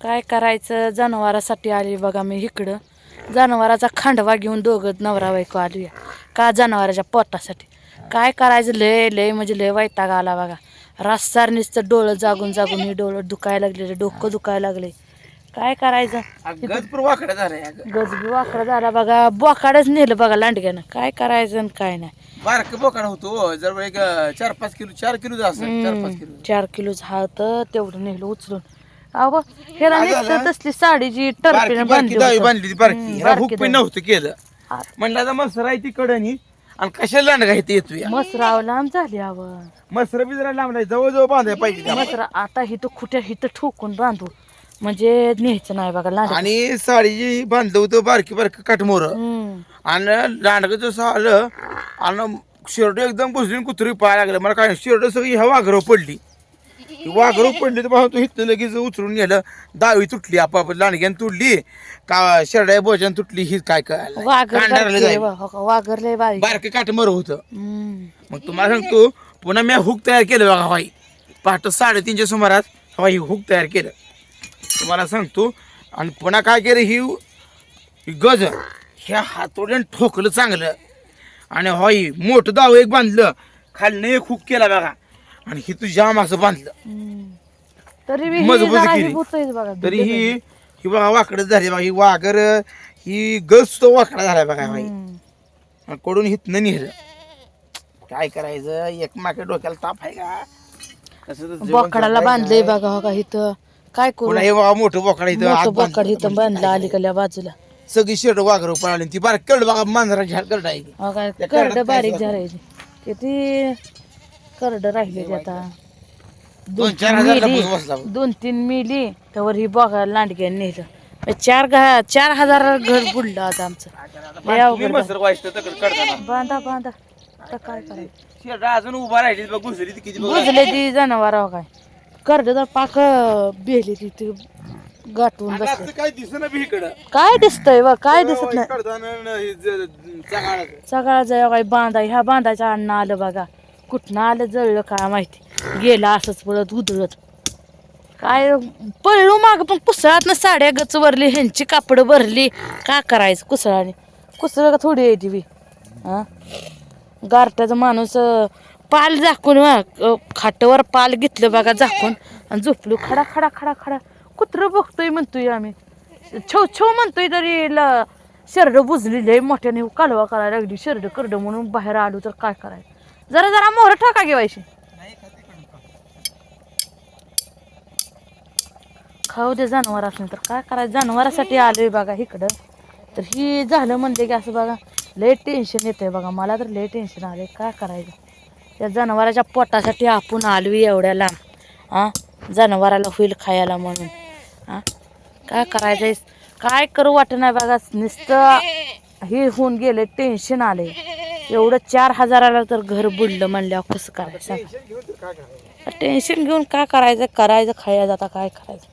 काय करायचं? जनावरासाठी आली बघा मी इकडं. जनावराचा खांडवा घेऊन दोघं नवरा बायको आली का जनावराच्या पोटासाठी? काय करायचं? लय लय म्हणजे लय वैताग आला बघा. रास्तार नुसतं डोळं जागून जागून हे डोळं दुखायला लागले डोकं दुखायला लागले. काय करायचं? गजपूर वाकडा. गजबी वाकडा झाला बघा. बोकाडच नेलं बघा लांडग्यानं. काय करायचं आणि काय नाही. बारक बोकडा होतो जर एक चार पाच किलो चार किलो चार पाच किलो. चार किलो तर तेवढं नेलं उचलून. अहो ह्याला? नुसतं तसली साडीची बारकी टर्पीनं बारकी बांधली दावी. बांधली ती बारकी हम्म, ह्याला बारकी हुक पण दावी. नव्हतं केलं आ, म्हणलं आता मसर आहे ती कडणी आणि कशाला लांड घायचं येतो या मसराव लांब झाली अव मसर बिजरा लांब जवळ जवळ बांधायला पाहिजे त्याला. मसरा आता हिथं खुट्या हिथं ठोकून बांधू म्हणजे न्यायचं नाही बघा लांड आणि साडीची बांधलं होतं बारकी बारकी हम्म. आणि लांडग जसं आलं आणि शिरड एकदम बुजली कुत्री पाय लागलं मला काय शिरड सगळी ह्या वाघरव पडली वाघरव पडली तर भाऊ तू इथनं लगेच उचलून नेलं. दावी तुटली आपाप लांडग्यान तुटली का शिरड्या भोजन तुटली ही काय काय वाघर बारकी वा- का, वाघर लय बारीक. बारकं काठमोर होतं. मग तुम्हाला सांगतो पुन्हा मी हुक तयार केलं बघा भाई पहाटे साडेतीनच्या सुमारास हवा ही हुक तयार केलं. तुम्हाला सांगतो आणि पुन्हा काय केलं ही ही गज ह्या हातोड्यानं ठोकलं चांगलं. आणि हवाई मोठं दाव एक बांधलं. खालनं एक हुक केला बघा. आणि ही तू जाम असं बांधलं. हम्म. तरी बी ही मजबूत जरा केली. ही होतंयच बघा तरी ही ही बघा वाकडं झाली बघा ही वाघर ही गज तो वाकडा झाला बघा भाई हम्म. कडून हितनं नेलं. काय करायचं? एक मागे डोक्याला ताप आहे का? कसं तर जेवण बोकडाला चाललंय बांधलंय? बघा हो का इथं. काय करू? पुन्हा हे बघा मोठं बोकडा इथं? आत मोठं बोकड बांधलं. इथं बांधलं अलीकडल्या बाजूला. सगळी शेड वाघर पळाली ती बारक कळ बघा मांजराची हात करड आहे. हो काय त्या करड करडात बारीक काय झालायची किती करड राहिले आता. दोन चार हजारला मिली, बघ. दोन तीन मिली त्यावर ही बघा लांडग्याने नेलं. चार घा चार हजार घर बुडलं आता आमचं. लय अवघड बांधा बांधा. आता काय करायचं? अजून उभा राहिली बघ घुसरी ती किती बघ. बुजले ती जनावर काय. करड तर पाक बेली तिथे गाठून बसले. काय दिसना बी इकडं. काय दिसतंय व काय दिसत नाही. कडताना न हे ज-. सगळा काय बांधा ह्या बांधाच्या अन्न आलं बघा. कुठनं आलं जळलं काय माहिती. गेलं असंच पळत उधळत. काय पळलो माग पण कुसळात साड्या गच भरली ह्यांची कापडं भरली. का करायचं कुसळाने? कुसळ का थोडी यायची बी? हा? गारट्याचा माणूस पाल झाकून अं, खाटावर पाल घेतलं बघा झाकून आणि झोपलो. खडा खडा खडा खडा. कुत्रं बघतोय म्हणतोय आम्ही. छो छो म्हणतोय तरी ल शरडं बुजली लय मोठ्याने कालवा करायला लागली. शेरड करडं म्हणून बाहेर आलो तर काय करायचं? जरा जरा मोहर टाका घेवायची खाऊ दे जनावर असलं तर काय करायचं? जनावरासाठी आलोय बघा इकडं. तर ही झालं म्हणले की असं बघा लय टेन्शन येतंय बघा. मला तर लय टेन्शन आलंय. काय करायचं? त्या जनावराच्या पोटासाठी आपण आलोय एवढ्या लांब. हा जनावराला होईल खायला म्हणून. हा काय करायचंय? काय करू वाटत नाही बघा. नुसतं हे होऊन गेले टेन्शन आले एवढं चार हजाराला तर घर बुडलं म्हणल्यावर कसं करायचं? टेन्शन घेऊन काय करायचं? करायचं खायचं आता काय करायचं?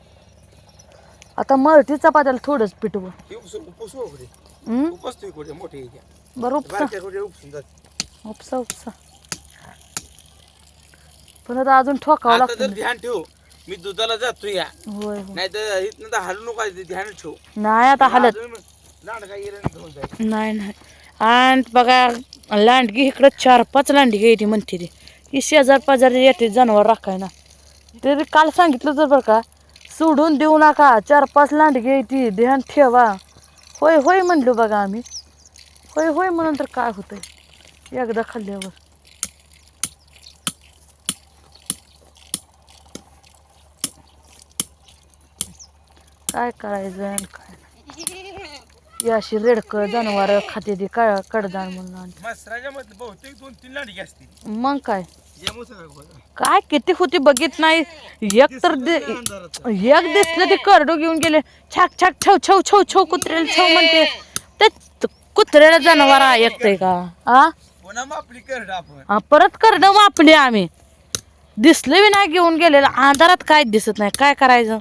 आता मळठी चपात्याला थोडंच पिटवं. बरं उपसा. उपसा उपसा. पण आता अजून ठोकावं लागतं. ध्यान ठेव मी दुधाला जातो या. होय नाही तर इथनं हलू नको ध्यान ठेव. नाही आता हालत. नाही नाही. आणि बघा लांडगी इकडं चार पाच लांडगी येते म्हणते ती. ही शेजार पाजारी येते जनावर राखायला. तरी काल सांगितलं तर बरं का सोडून देऊ नका चार पाच लांडगी येते ध्यान ठेवा. होय होय म्हणलो बघा आम्ही. होय होय म्हणून तर काय होतंय? एकदा खाल्ल्यावर. काय करायचं काय? ही अशी रेडकं जनावर खाते ती का कडदान म्हणून. आणते. मसराच्या मध्ये बहुतेक दोन तीन लांडगी असतील. मग काय? या मुसरा. काय किती होती बघित नाही. एक तर दे-. एक दिसलं ते करडो घेऊन गेले. छाक छाक छव छव छव छव कुत्र्याला छव म्हणते. ते त- कुत्र्याला जनावर ऐकतंय का? आ? पुन्हा मग आपली करड आपण. हा, परत करडं मापले आम्ही. दिसलं बी नाही घेऊन गेलेलं. अंधारात काय दिसत नाही. काय करायचं?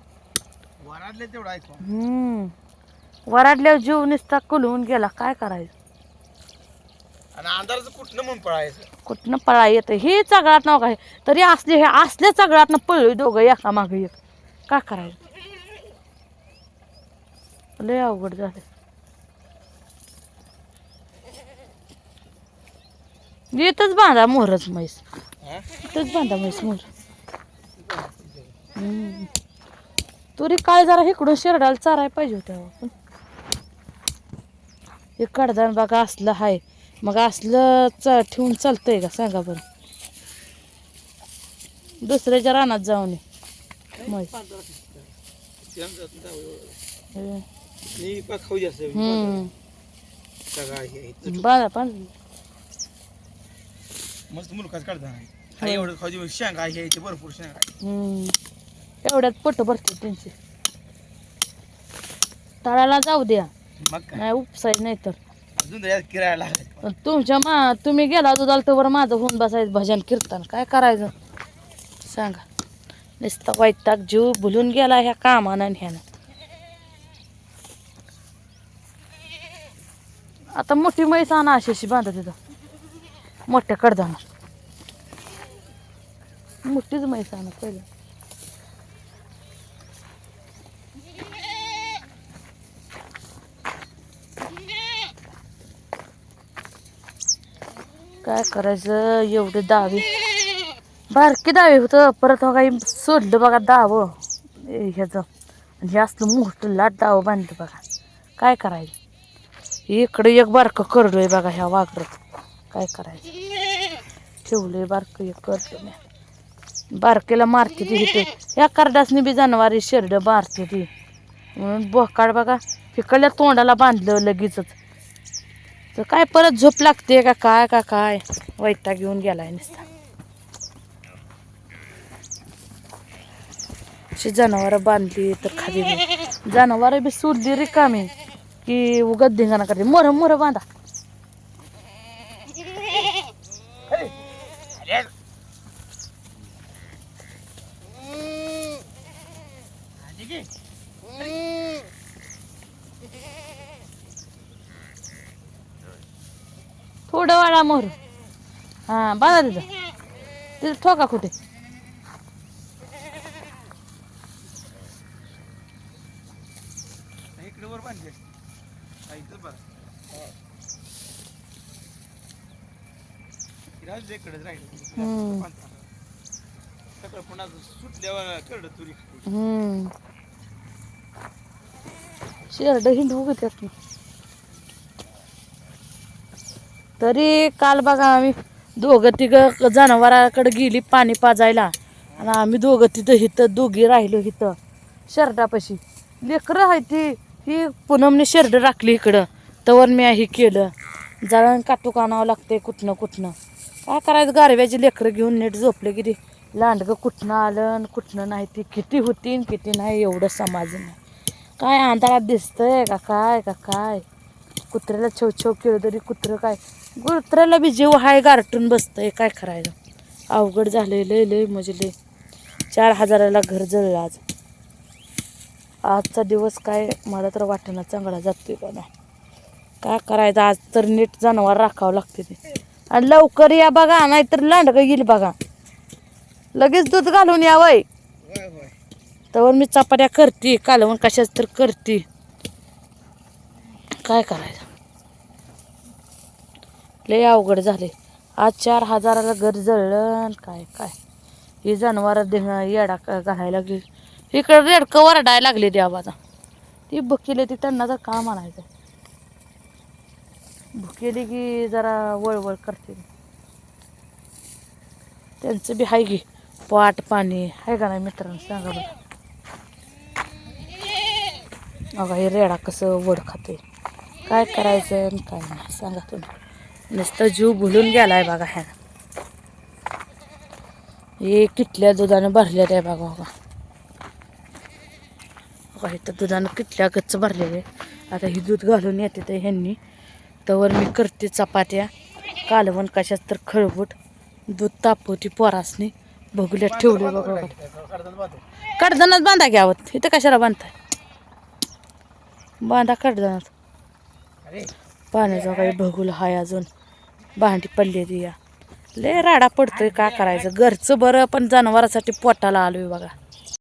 तेवढं ऐकवा हम्म. वराडल्यावर जीव निसता कुलवून गेला. काय करायचं? आणि अंधाराचं कुठनं म्हणून पळायचं? कुठनं पळा येतं. हे चगळात नाव काय? तरी असले हे असल्या चगळातनं पळलोय दोघं एका मागे एक. काय करायचं? लय अवघड झालं इथंच बांधा मोहरच म्हैस. इथंच बांधा म्हैस मोहर हम्म. तुरी काय जरा इकडून शेरडाला चाराय पाहिजे होत्या आपण हे कडदान बघा असलं हाय. मग असलं च ठेवून चालतंय का सांगा बरं. दुसऱ्याच्या रानात जाऊन ये. म्हैस हम्म. खाऊ जास्त हम्म. सगळा हे बांधा पण. मस्त मुलकाच काढता एवढं खाऊ दे शेंगा घ्यायचे भरपूर शेंगा हम्म. एवढ्यात पोट भरते त्यांचे. तळाला जाऊ द्या. मग काय? नाही उपसाय नाही तर. अजून पण तुमच्या मा तुम्ही गेला दुधाला तर माझं होऊन बसायचं भजन कीर्तन. काय करायचं? सांगा. नुसता वैताग जीव भुलून गेला ह्या कामानं आणि ह्यानं. आता मोठी म्हैस आणा अशी बांधा तिथं. मोठ्या कडदानात मोठीच म्हैस आणा पहिलं. काय करायचं? एवढे दावे. बारकी दावे होतं. परत काही सोडलं बघा दावं. ए, ह्याचं. आणि असलं मोठं लाट दावं बांधलं बघा. काय करायचं? इकडे एक बारकं करडोय बघा ह्या वाघरात काय करायचं? ठेवलंय बारकं एक करडो मी. बारकेला मारते ती इथे. या करडासनी बी जनावारी शेरड मारते ती. म्हणून बोकाड बघा. तिकडल्या तोंडाला बांधलं लगेचच. तर काय परत झोप लागते का काय का काय? वैताग घेऊन गेलाय नुसता. अशी जनावरं बांधली तर खाली. जनावरं बी सुरली रिकामी की उगत धिंगाणा करते. मोर मोर बांधा. वाळा मोर हां बांधा तिथं. तिथं ठोका कुठे? हम्म. हम्म. शेरड हिंडू घेतात तरी काल बघा आम्ही दोघं तिघं जनावराकडे गेली पाणी पाजायला. आणि आम्ही दोघं तिथं हिथं दोघी राहिलो इथं शर्टापाशी लेकरं आहे ती ही पूनमने शर्ट राखली इकडं. तवर मी हे केलं. जळण काटूक आणावं लागते कुठनं कुठनं. काय करायचं गारव्याची लेकरं घेऊन नीट झोपले की ते लांडगं कुठनं आलं आणि कुठनं नाही ती किती होती किती नाही एवढं समाज नाही. काय अंधारात दिसतंय का काय का काय? कुत्र्याला छव छव केलं तरी कुत्रं काय? कुत्र्याला बी जीव हाय गारटून बसतंय काय करायचं? अवघड झालंय लय लय म्हणजे लय. चार हजाराला घर जळलं आज. आजचा दिवस काय मला तर वाटेना चांगला जातोय नाही काय करायचं आज तर नीट जनावर राखावं लागते ते. आणि लवकर या बघा नाहीतर लांडगं येईल बघा. लगेच दूध घालून या वय. तर मी चपात्या करते कालवण कशाच तर करते. काय करायचं? लय अवघड झाले. आज चार हजाराला घर जळलं काय काय? ही जनावर येडा क- घालायला लागली. इकडं रेडकं वरडायला लागली देवाचा. ती भुकेली ती त्यांना तर का म्हणायचं भुकेली की जरा वळवळ करते त्यांचं बी हाय की पाट पाणी. आहे का नाही मित्रांनो सांगा बरं. अगं हे रेडा कसं वड खाते काय करायचं आणि काय नाही सांगा तुम्ही. नुसतं जीव भुलून आहे बघा ह्या हे किटल्या दुधानं भरलेलं आहे बघा बघा. बघा इथं दुधानं किटल्या गच्च भरलेले आता ही दूध घालून येते तर ह्यांनी. तवर मी करते चपात्या. कालवण कशात तर खळबूट दूध तापवती पोरासनी. भगुल्यात ठेवले बघा कडदानात बांधा घ्यावं. इथं कशाला बांधताय? बांधा कडदानात पाण्याचा काही भगुल हाय अजून. भांडी पडलेली या. लय राडा पडतोय काय करायचं? घरचं बरं पण जनावरासाठी पोटाला आलोय बघा.